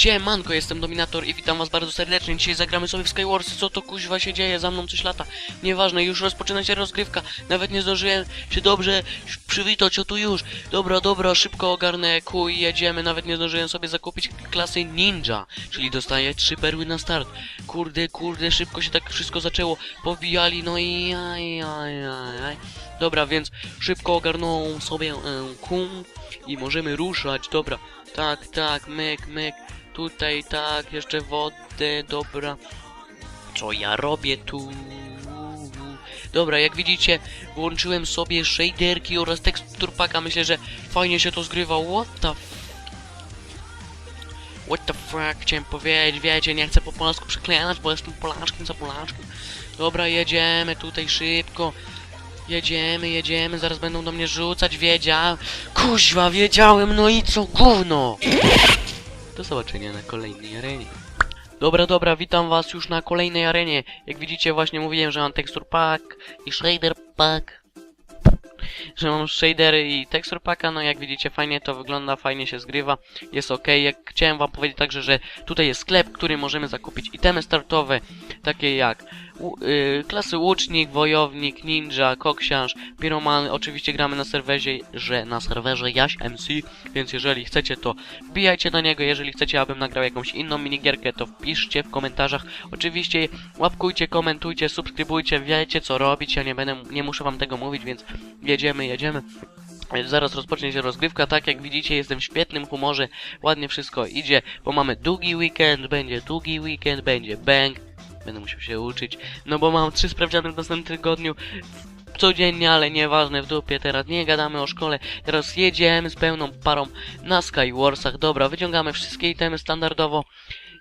Siemanko, jestem Dominator i witam was bardzo serdecznie. Dzisiaj zagramy sobie w Skywarsy. Co to kuźwa się dzieje? Za mną coś lata. Nieważne, już rozpoczyna się rozgrywka. Nawet nie zdążyłem się dobrze przywitać, o tu już. Dobra, dobra, szybko ogarnę Q i jedziemy. Nawet nie zdążyłem sobie zakupić klasy Ninja, czyli dostaję trzy perły na start. Kurde, kurde, szybko się tak wszystko zaczęło. Powijali, no i aj. Dobra, więc szybko ogarnął sobie e, Q i możemy ruszać. Dobra, tak, tak, myk, myk. Tutaj tak, jeszcze wodę, dobra. Co ja robię tu? Dobra, jak widzicie, włączyłem sobie shaderki oraz tekstur packa. Myślę, że fajnie się to zgrywa. What the. What the fuck, chciałem powiedzieć, wiecie, nie chcę po polsku przeklinać, bo jestem Polaczkiem za Polaczkiem. Dobra, jedziemy tutaj szybko. Jedziemy, jedziemy, zaraz będą do mnie rzucać, wiedział. Kuźwa, wiedziałem, no i co, gówno! Do zobaczenia na kolejnej arenie. Dobra, dobra, witam was już na kolejnej arenie. Jak widzicie, właśnie mówiłem, że mam tekstur pack i shader pack. Że mam shadery i tekstur packa, no jak widzicie, fajnie to wygląda, fajnie się zgrywa, jest ok. Jak chciałem wam powiedzieć także, że tutaj jest sklep, w którym możemy zakupić itemy startowe, takie jak y, klasy łucznik, wojownik, ninja, koksiarz, piroman. Oczywiście gramy na serwerze, że na serwerze Jaś MC, więc jeżeli chcecie to wbijajcie na niego, jeżeli chcecie abym nagrał jakąś inną minigierkę to wpiszcie w komentarzach. Oczywiście łapkujcie, komentujcie, subskrybujcie, wiecie co robić, ja nie będę, nie muszę wam tego mówić, więc jedziemy, jedziemy. Zaraz rozpocznie się rozgrywka, tak jak widzicie jestem w świetnym humorze, ładnie wszystko idzie, bo mamy długi weekend, będzie długi weekend, będzie bang, będę musiał się uczyć, no bo mam trzy sprawdziany w następnym tygodniu, codziennie, ale nieważne w dupie, teraz nie gadamy o szkole, teraz jedziemy z pełną parą na Skywarsach, dobra, wyciągamy wszystkie itemy standardowo,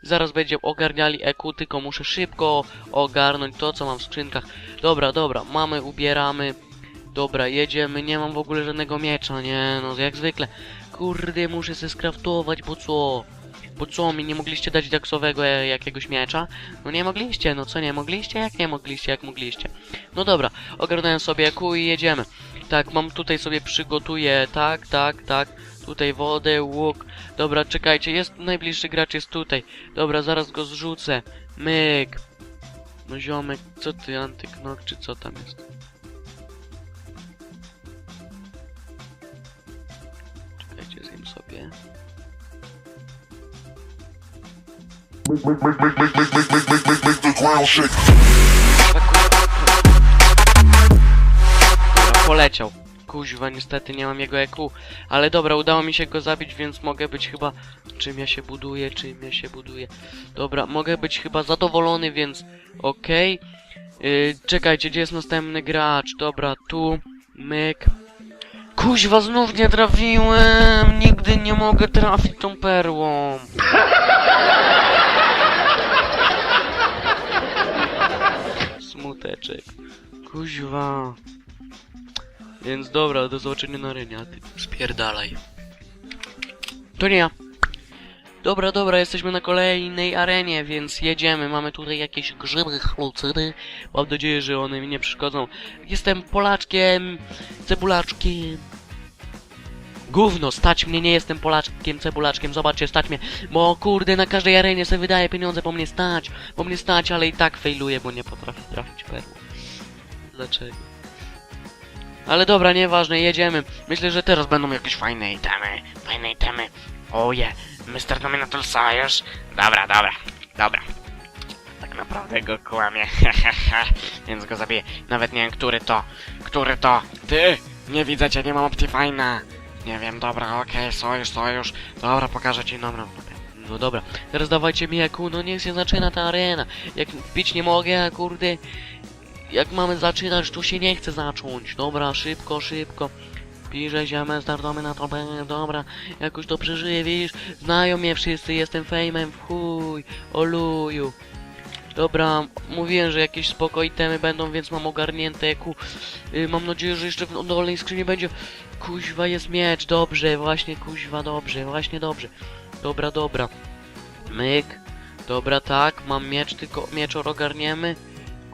zaraz będziemy ogarniali EQ, tylko muszę szybko ogarnąć to, co mam w skrzynkach, dobra, dobra, mamy, ubieramy, dobra, jedziemy, nie mam w ogóle żadnego miecza, nie, no jak zwykle, kurde, muszę se skraftować, bo co? Bo co, mi nie mogliście dać daksowego e, jakiegoś miecza? No nie mogliście, no co nie mogliście? Jak nie mogliście, jak mogliście? No dobra, ogarnąłem sobie ku i jedziemy. Tak, mam tutaj sobie przygotuję, tak, tak, tak. Tutaj wodę, łuk. Dobra, czekajcie, jest najbliższy gracz jest tutaj. Dobra, zaraz go zrzucę. Myk. No ziomek, co ty, antyknok, czy co tam jest? Poleciał. Kuźwa, niestety nie mam jego EQ. Ale dobra, udało mi się go zabić, więc mogę być chyba... Czym ja się buduję, czym ja się buduję. Dobra, mogę być chyba zadowolony, więc... Okej. Yy, czekajcie, gdzie jest następny gracz? Dobra, tu... Myk. Kuźwa, znów nie trafiłem! Nigdy nie mogę trafić tą perłą. Smuteczek. Kuźwa. Więc dobra, do zobaczenia na arenie, a ty spierdalaj. To nie ja. Dobra, dobra, jesteśmy na kolejnej arenie, więc jedziemy. Mamy tutaj jakieś grzyby, chlucyny. Mam nadzieję, że one mi nie przeszkodzą. Jestem Polaczkiem, cebulaczkiem. Gówno, stać mnie, nie jestem Polaczkiem, cebulaczkiem, zobaczcie, stać mnie, bo kurde, na każdej arenie sobie wydaje pieniądze, bo mnie stać, bo mnie stać, ale i tak fejluję, bo nie potrafię perłu. Dlaczego? Ale dobra, nieważne, jedziemy. Myślę, że teraz będą jakieś fajne itemy. Fajne itemy. Oje, Mr. Dominator Sojusz. Dobra, dobra, dobra. Tak naprawdę go kłamie. Więc go zabiję. Nawet nie wiem, który to. Który to? Ty! Nie widzę cię, nie mam Optifine'a. Nie wiem, dobra, okej, sojusz, sojusz. Dobra, pokażę ci, dobra. No dobra, teraz dawajcie mi jaku, no niech się zaczyna ta arena. Jak wbić nie mogę, kurde, jak mamy zaczynać, to się nie chce zacząć. Dobra, szybko, szybko. Pisze ziemę, startamy na to, dobra, jakoś to przeżyję, widzisz? Znają mnie wszyscy, jestem fejmem, w chuj, oluju. Dobra, mówiłem, że jakieś spoko itemy będą, więc mam ogarnięte ku. Y, mam nadzieję, że jeszcze w dolnej skrzyni będzie. Kuźwa jest miecz, dobrze, właśnie kuźwa, dobrze, właśnie dobrze. Dobra, dobra. Myk. Dobra, tak, mam miecz, tylko mieczor ogarniemy.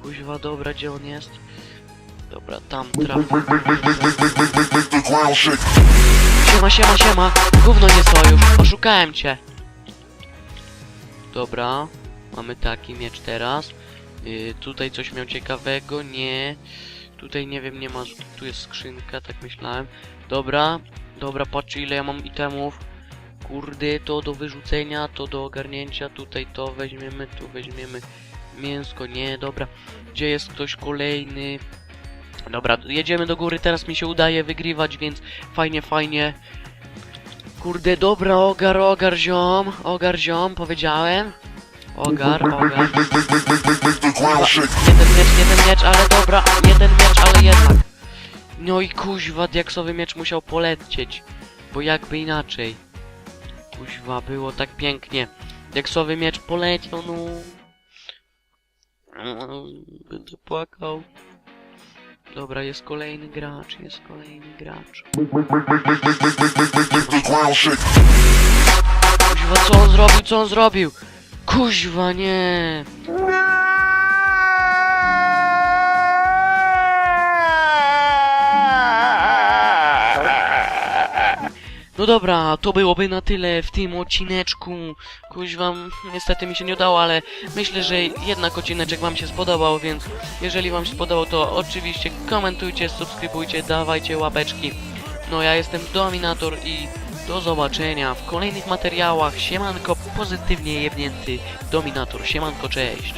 Kuźwa, dobra, gdzie on jest? Dobra, tam trafił. Siema, siema, siema. Gówno nie sojusz. Poszukałem cię. Dobra. Mamy taki miecz teraz. Yy, tutaj coś miał ciekawego. Nie. Tutaj nie wiem, nie ma... Tu jest skrzynka, tak myślałem. Dobra. Dobra, Patrz ile ja mam itemów. Kurde, to do wyrzucenia, to do ogarnięcia. Tutaj to weźmiemy, tu weźmiemy mięsko. Nie, dobra. Gdzie jest ktoś kolejny? Dobra, jedziemy do góry. Teraz mi się udaje wygrywać, więc fajnie, fajnie. Kurde, dobra, ogar, ogar, ziom, ogar, ziom, powiedziałem. Ogar, ogar. ten miecz, nie ten miecz, ale dobra, nie ten miecz, ale jednak. No i kuźwa, diaksowy miecz musiał polecieć, bo jakby inaczej. Kuźwa, było tak pięknie. Diaksowy miecz poleciał, no. Będę płakał. Dobra, jest kolejny gracz, jest kolejny gracz. Kuźwa, co on zrobił, co on zrobił? Kuźwa, nie! No dobra, to byłoby na tyle w tym odcineczku. Kuźwa, niestety mi się nie udało, ale myślę, że jednak odcineczek wam się spodobał, więc jeżeli wam się spodobał, to oczywiście komentujcie, subskrybujcie, dawajcie łapeczki. No ja jestem Dominator i do zobaczenia w kolejnych materiałach. Siemanko, pozytywnie jebnięty Dominator. Siemanko, cześć.